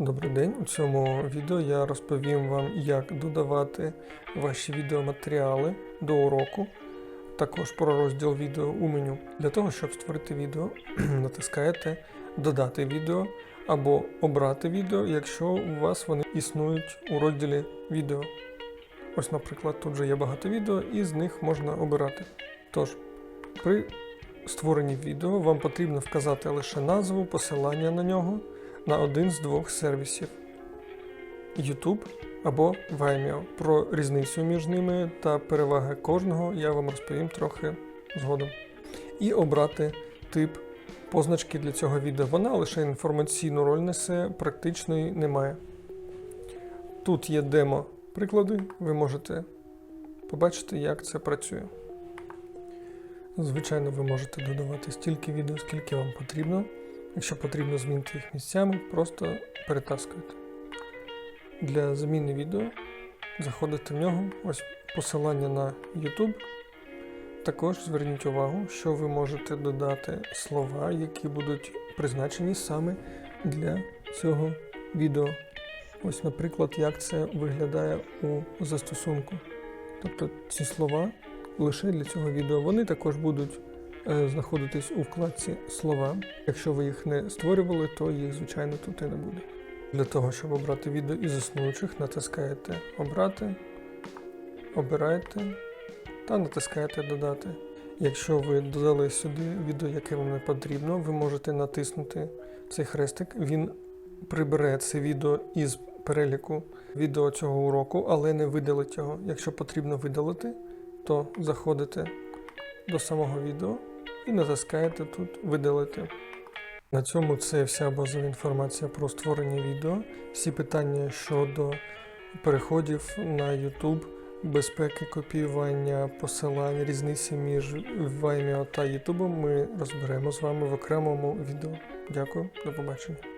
Добрий день. У цьому відео я розповім вам, як додавати ваші відеоматеріали до уроку. Також про розділ відео у меню. Для того, щоб створити відео, натискаєте Додати відео або Обрати відео, якщо у вас вони існують у розділі відео. Ось, наприклад, тут же є багато відео, і з них можна обирати. Тож, при створенні відео вам потрібно вказати лише назву, посилання на нього на один з двох сервісів YouTube або Vimeo. Про різницю між ними та переваги кожного я вам розповім трохи згодом. І обрати тип позначки для цього відео. Вона лише інформаційну роль несе, практичної немає. Тут є демо приклади, ви можете побачити, як це працює. Звичайно, ви можете додавати стільки відео, скільки вам потрібно. Якщо потрібно змінити їх місцями, просто перетаскуєте. Для зміни відео заходите в нього, ось посилання на YouTube. Також зверніть увагу, що ви можете додати слова, які будуть призначені саме для цього відео. Ось, наприклад, як це виглядає у застосунку. Тобто ці слова лише для цього відео. Вони також будуть знаходитись у вкладці слова. Якщо ви їх не створювали, то їх, звичайно, тут і не буде. Для того, щоб обрати відео із існуючих, натискаєте Обрати, обираєте та натискаєте Додати. Якщо ви додали сюди відео, яке вам не потрібно, ви можете натиснути цей хрестик. Він прибере це відео із переліку відео цього уроку, але не видалить його. Якщо потрібно видалити, то заходите до самого відео і натискаєте тут Видалити. На цьому це вся базова інформація про створення відео. Всі питання щодо переходів на YouTube, безпеки копіювання, посилань, різниці між Vimeo та YouTube ми розберемо з вами в окремому відео. Дякую, до побачення.